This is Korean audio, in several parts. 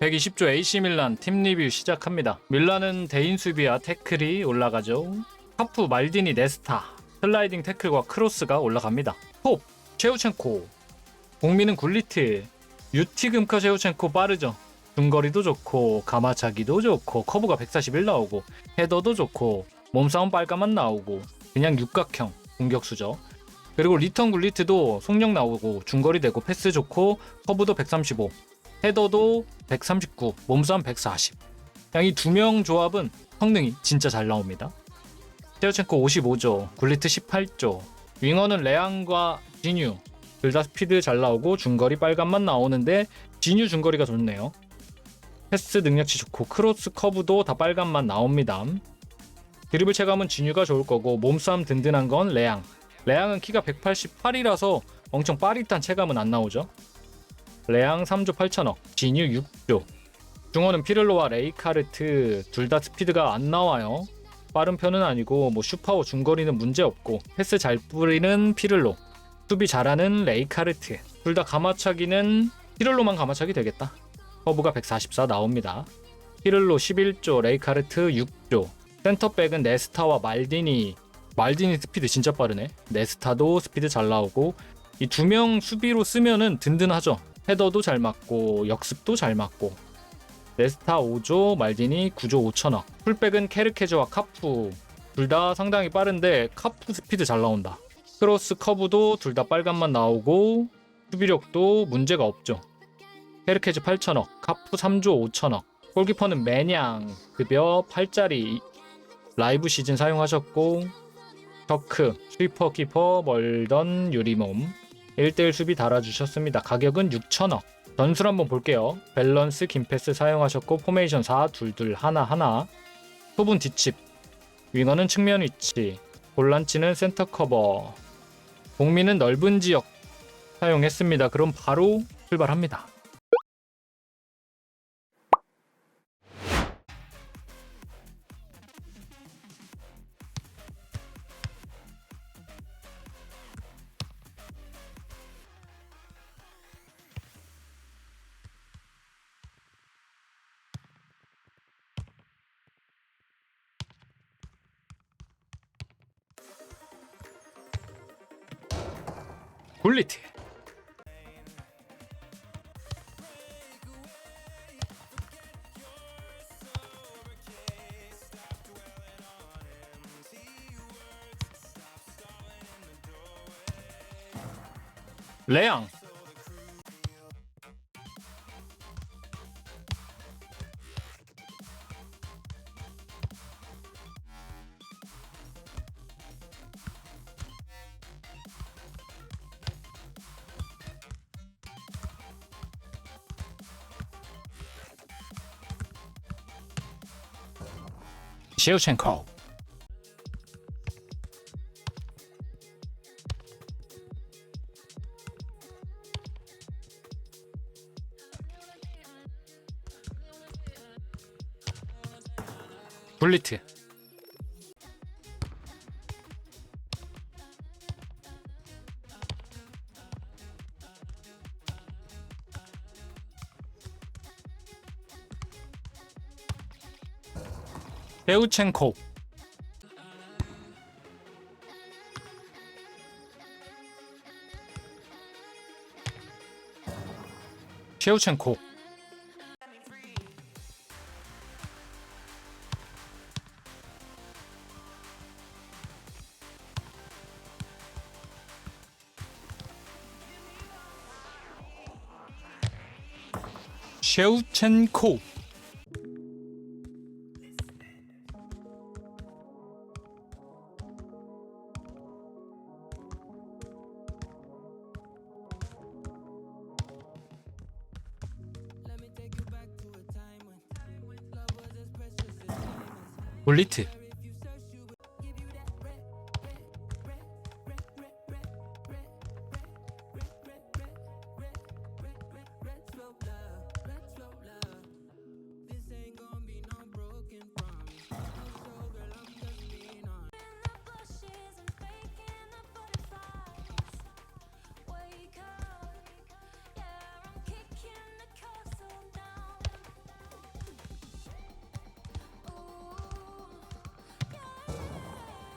120조 AC 밀란 팀 리뷰 시작합니다. 밀란은 대인 수비와 태클이 올라가죠. 카프, 말디니, 네스타, 슬라이딩 태클과 크로스가 올라갑니다. 톱, 셰우첸코, 공민은 굴리트, 유티 금카 셰우첸코 빠르죠. 중거리도 좋고 가마차기도 좋고 커브가 141 나오고 헤더도 좋고 몸싸움 빨까만 나오고 그냥 육각형 공격수죠. 그리고 리턴 굴리트도 속력 나오고 중거리 되고 패스 좋고 커브도 135 헤더도 139 몸싸움 140 그냥 이두 명 조합은 성능이 진짜 잘 나옵니다. 테오첸코 55조 굴리트 18조 윙어는 레앙과 지뉴 둘다 스피드 잘 나오고 중거리 빨간만 나오는데 지뉴 중거리가 좋네요. 패스 능력치 좋고 크로스 커브도 다 빨간만 나옵니다. 드리블 체감은 진유가 좋을 거고 몸싸움 든든한 건 레앙. 레앙은 키가 188이라서 엄청 빠릿한 체감은 안 나오죠. 레앙 3조 8천억, 진유 6조. 중원은 피를로와 레이카르트 둘 다 스피드가 안 나와요. 빠른 편은 아니고 뭐 슈퍼워 중거리는 문제 없고 패스 잘 뿌리는 피를로, 수비 잘하는 레이카르트. 둘 다 가마차기는 피를로만 가마차기 되겠다. 커브가 144 나옵니다. 피를로 11조, 레이카르트 6조. 센터백은 네스타와 말디니. 말디니 스피드 진짜 빠르네. 네스타도 스피드 잘 나오고 이 두 명 수비로 쓰면은 든든하죠. 헤더도 잘 맞고 역습도 잘 맞고. 네스타 5조, 말디니 9조 5천억. 풀백은 케르케즈와 카프. 둘다 상당히 빠른데 카프 스피드 잘 나온다. 크로스 커브도 둘 다 빨간만 나오고 수비력도 문제가 없죠. 헤르케즈 8천억, 카프 3조 5천억, 골키퍼는 매냥 급여 8짜리 라이브 시즌 사용하셨고 덕크, 스위퍼 키퍼, 멀던 유리몸 1대1 수비 달아주셨습니다. 가격은 6천억. 전술 한번 볼게요. 밸런스, 김패스 사용하셨고 포메이션 4, 둘둘 하나 하나 톱은 뒷칩 윙어는 측면 위치 볼란치는 센터 커버 공민은 넓은 지역 사용했습니다. 그럼 바로 출발합니다. 굴리트 레앙 시우첸코 굴리트 베우첸코. 셰우첸코. 셰우첸코 볼리트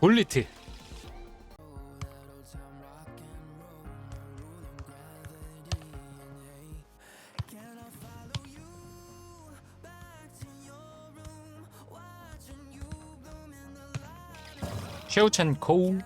볼리트 셰우첸코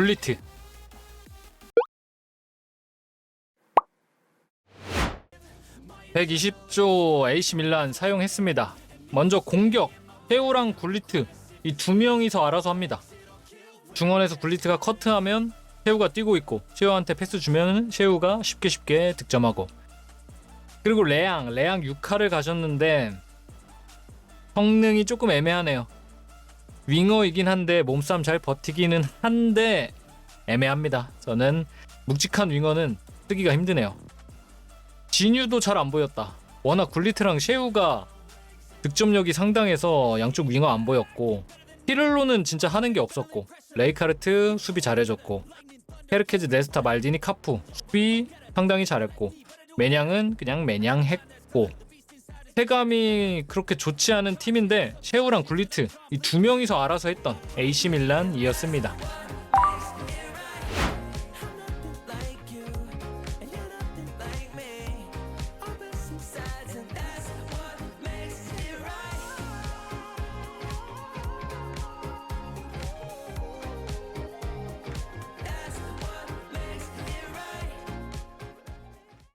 볼리트. (120조) AC 밀란 사용했습니다. 먼저 공격 헤오랑 굴리트 이 두 명이서 알아서 합니다. 중원에서 굴리트가 커트하면 셰우가 뛰고 있고 셰우한테 패스 주면 셰우가 쉽게 쉽게 득점하고. 그리고 레앙 레앙 6카를 가셨는데 성능이 조금 애매하네요 윙어이긴 한데 몸싸움 잘 버티기는 한데 애매합니다. 저는 묵직한 윙어는 쓰기가 힘드네요. 진유도 잘 안 보였다. 워낙 굴리트랑 셰우가 득점력이 상당해서 양쪽 윙어 안 보였고 히를로는 진짜 하는 게 없었고 레이카르트 수비 잘해줬고 헤르케즈 네스타 말디니 카푸 수비 상당히 잘했고 매냥은 그냥 매냥했고 체감이 그렇게 좋지 않은 팀인데 셰우랑 굴리트 이 두 명이서 알아서 했던 AC 밀란이었습니다.